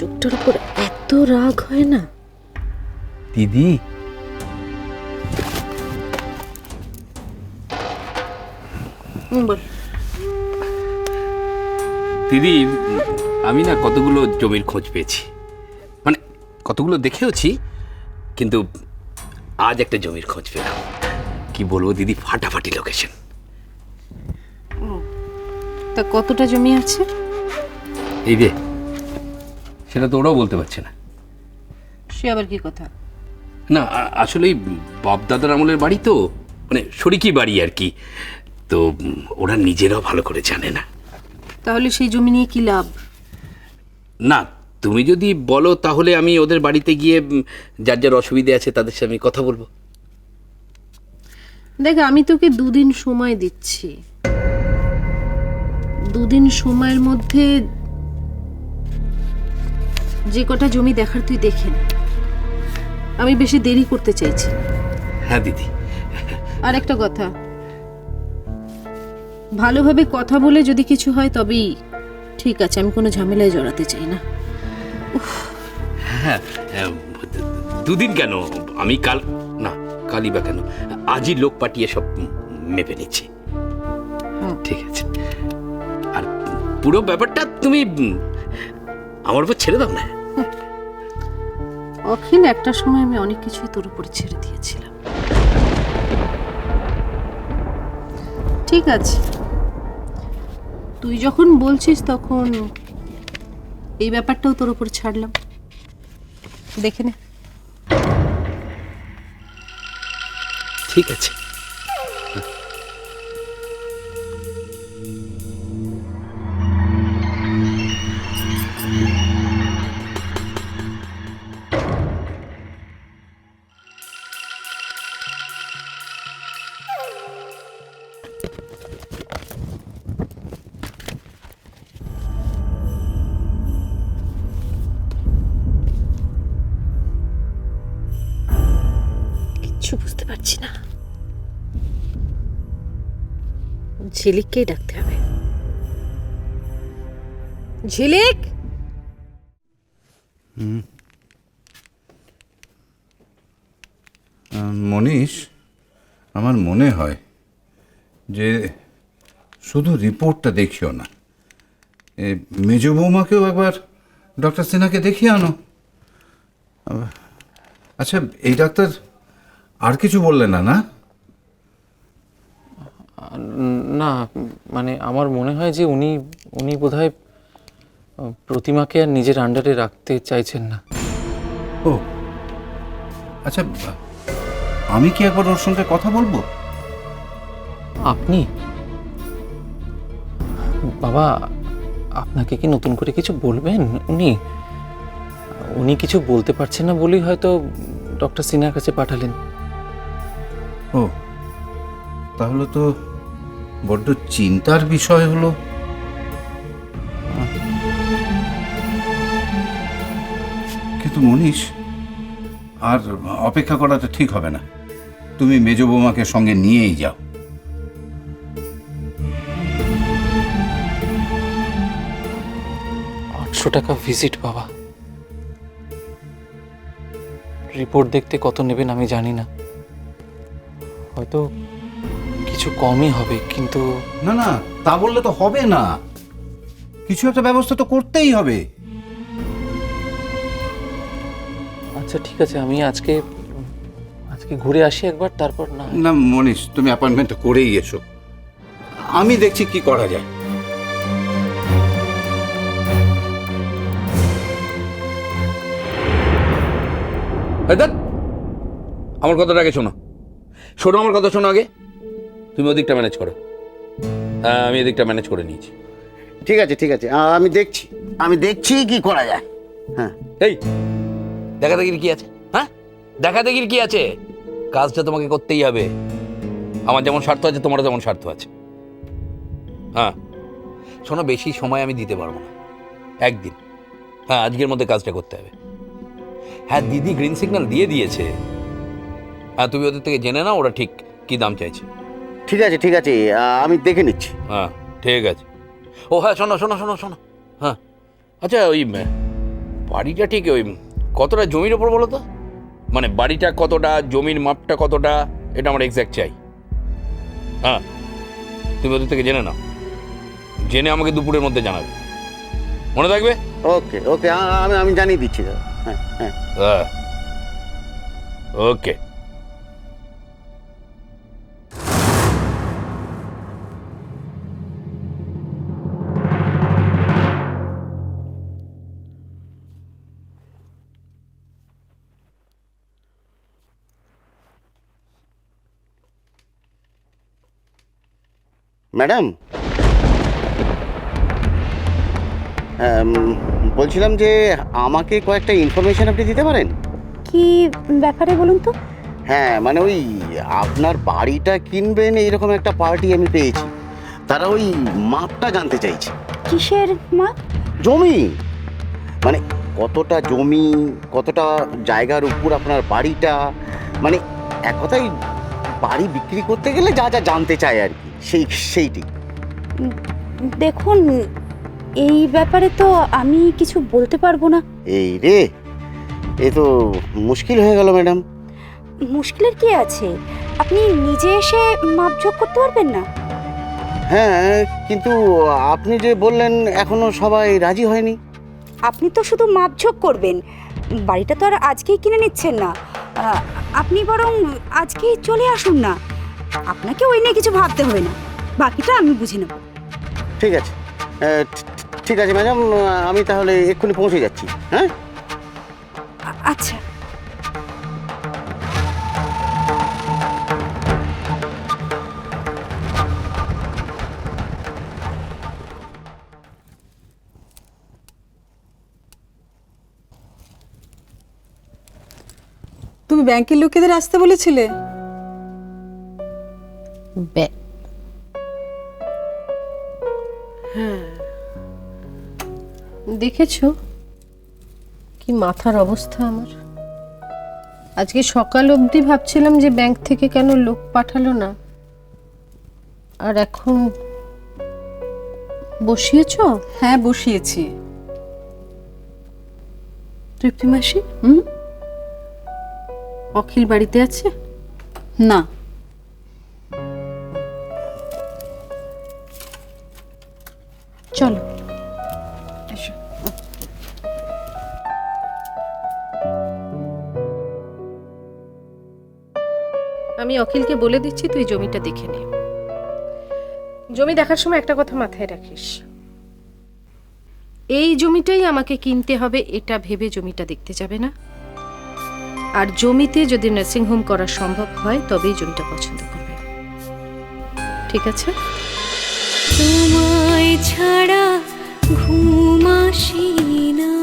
মানুষটার উপর এত রাগ হয় না? দিদি। বল। দিদি আমি না কতগুলো জমির খোঁজ পেয়েছি। মানে কতগুলো দেখেওছি কিন্তু আজ একটা জমির খোঁজ পেলাম। কি বলব দিদি ফাটাফাটি লোকেশন তা কতটা জমি আছে? এই রে সেটা তো ওরাও বলতে পারছে না। সে আবার কি কথা? না আ- আসলেই বাপ দাদার আমলের বাড়ি তো মানে শরিকি বাড়ি আর কি। তো ওরা নিজেরাও ভালো করে জানে না। তাহলে সেই জমি নিয়ে কি লাভ? না তুমি যদি বলো তাহলে আমি ওদের বাড়িতে গিয়ে যার যার অসুবিধে আছে তাদের সাথে আমি কথা বলব। দেখ আমি তোকে দুদিন সময় দিচ্ছি। দুদিন সময়ের মধ্যে যে কটা জমি দেখার তুই দেখে নে। আমি বেশি দেরি করতে চাইছি। হ্যাঁ দিদি। আর একটা কথা। ভালোভাবে কথা বলে যদি কিছু হয় তবেই ঠিক আছে আমি কোনো ঝামেলায় জড়াতে চাই না। হ্যাঁ হ্যাঁ, দুদিন কেন? আমি কাল না কালই বা কেন? আজই লোক পাঠিয়ে সব মেপে নিচ্ছি। ঠিক আছে। আর পুরো ব্যাপারটা তুমি আমার উপর ছেড়ে দাও না। অখিল একটা সময় আমি অনেক কিছুই তোর উপরে ছেড়ে দিয়েছিলাম। ঠিক আছে। তুই যখন বলছিস তখন এই ব্যাপারটাও তোর উপর ছাড়লাম। দেখে নে। ঠিক আছে। ঝিলিককেই ডাকতে হবে। ঝিলিক! মনীষ, আমার মনে হয় যে শুধু রিপোর্টটা দেখিও না। এ, মেজ বৌমাকেও একবার ডক্টর সিনহাকে দেখিয়ে আনো। আচ্ছা এই ডাক্তার আর কিছু বললেন না না? না মানে আমার মনে হয় যে উনি উনি বোধহয় প্রতিমাকে আর নিজের আন্ডারে রাখতে চাইছেন না। ও। আচ্ছা আমি কি একবার ওর সঙ্গে কথা বলব? আপনি? বাবা আপনাকে কি নতুন করে কিছু বলবেন? উনি উনি কিছু বলতে পারছেন না বলেই হয়তো ডক্টর সিনহার কাছে পাঠালেন। ও। তাহলে তো বড্ড চিন্তার বিষয় হলো। কিন্তু মনীষ আর অপেক্ষা করাটা ঠিক হবে না। তুমি মেজ বৌমাকে সঙ্গে নিয়েই যাও। আটশো টাকা ভিজিট বাবা। রিপোর্ট দেখতে কত নেবেন আমি জানি না। হয়তো কিছু কমই হবে কিন্তু না না তা বললে তো হবে না। কিছু একটা ব্যবস্থা তো করতেই হবে। আচ্ছা ঠিক আছে আমি আজকে আজকে ঘুরে আসি একবার তারপর না না মনীষ তুমি অ্যাপয়েন্টমেন্ট করেই এসো। আমি দেখছি কি করা যায়। আমার কথাটা আগে শোনো। শোনো আমার কথা শোনো আগে। তুমি ওদিকটা ম্যানেজ করো। হ্যাঁ আমি এদিকটা ম্যানেজ করে নিয়েছি। ঠিক আছে ঠিক আছে। আ- আমি দেখছি। আমি দেখছি কি করা যায়। হ্যাঁ। এই দেখা দেখির কি আছে? হ্যাঁ? দেখা দেখির কি আছে? কাজটা তোমাকে করতেই হবে। আমার যেমন স্বার্থ আছে তোমারও তেমন স্বার্থ আছে। হ্যাঁ। শোনো বেশি সময় আমি দিতে পারব না। একদিন। হ্যাঁ আজকের মধ্যে কাজটা করতে হবে। হ্যাঁ দিদি গ্রিন সিগন্যাল দিয়ে দিয়েছে। হ্যাঁ তুমি ওদের থেকে জেনে নাও ওরা ঠিক কি দাম চাইছে। ঠিক আছে ঠিক আছে আমি দেখে নিচ্ছি। হ্যাঁ ঠিক আছে। ও হ্যাঁ শোনো শোনো শোনো শোনো। হ্যাঁ। আচ্ছা ওই বাড়িটা ঠিক ওই কতটা জমির ওপর বলো তো? মানে বাড়িটা কতটা জমির মাপটা কতটা এটা আমার এক্স্যাক্ট চাই। হ্যাঁ। তুমি ওদের থেকে জেনে নাও। জেনে আমাকে দুপুরের মধ্যে জানাবে। মনে থাকবে? ওকে ওকে আমি আমি জানিয়ে দিচ্ছি হ্যাঁ হ্যাঁ। হ্যাঁ। ওকে। ম্যাডাম? হ্যাঁ, বলছিলাম যে আমাকে কয়েকটা ইনফরমেশন আপনি দিতে পারেন? কি ব্যাপারে বলুন তো? হ্যাঁ মানে ওই আপনার বাড়িটা কিনবেন এইরকম একটা পার্টি আমি পেয়েছি। তারা ওই মাপটা জানতে চাইছে। কিসের মাপ? জমি। মানে কতটা জমি কতটা জায়গার উপর আপনার বাড়িটা? মানে এক কথায় বাড়ি বিক্রি করতে গেলে যা যা জানতে চায় আর কি সেই সেইটি। দেখুন এই ব্যাপারে তো আমি কিছু বলতে পারব না। এই রে এ তো মুশকিল হয়ে গেল ম্যাডাম। মুশকিলের কি আছে? আপনি নিজে এসে মাপঝোক করতে পারবেন না? হ্যাঁ কিন্তু আপনি যে বললেন এখনও সবাই রাজি হয়নি। আপনি তো শুধু মাপঝোক করবেন। বাড়িটা তো আর আজকেই কিনে নিচ্ছেন না। আপনি বরং আজকে চলে আসুন না। আপনাকে ওই নিয়ে কিছু ভাবতে হবে না। বাকিটা আমি বুঝে নেব। ঠিক আছে। ঠিক আছে ম্যাডাম। আমি তাহলে এক্ষুনি পৌঁছে যাচ্ছি। হ্যাঁ? আচ্ছা। তুমি ব্যাংকের লোকেদের আসতে বলেছিলে? দেখেছ? কি মাথার অবস্থা আমার? আজকে সকাল অবধি ভাবছিলাম যে ব্যাংক থেকে কেন লোক পাঠালো না। আর এখন বসিয়েছো? হ্যাঁ বসিয়েছি। তৃপ্তি মাসি হুম? অখিল বাড়িতে আছে? না। চলো। আমি অখিলকে বলে দিচ্ছি তুই জমিটা দেখে নে। জমি দেখার সময় একটা কথা মাথায় রাখিস। এই জমিটাই আমাকে কিনতে হবে এটা ভেবে জমিটা দেখতে যাবে না। আর জমিতে যদি নার্সিংহোম করা সম্ভব হয়, তবেই জমিটা পছন্দ করবে। ঠিক আছে? তোমায় ছাড়া ঘুমাসিনা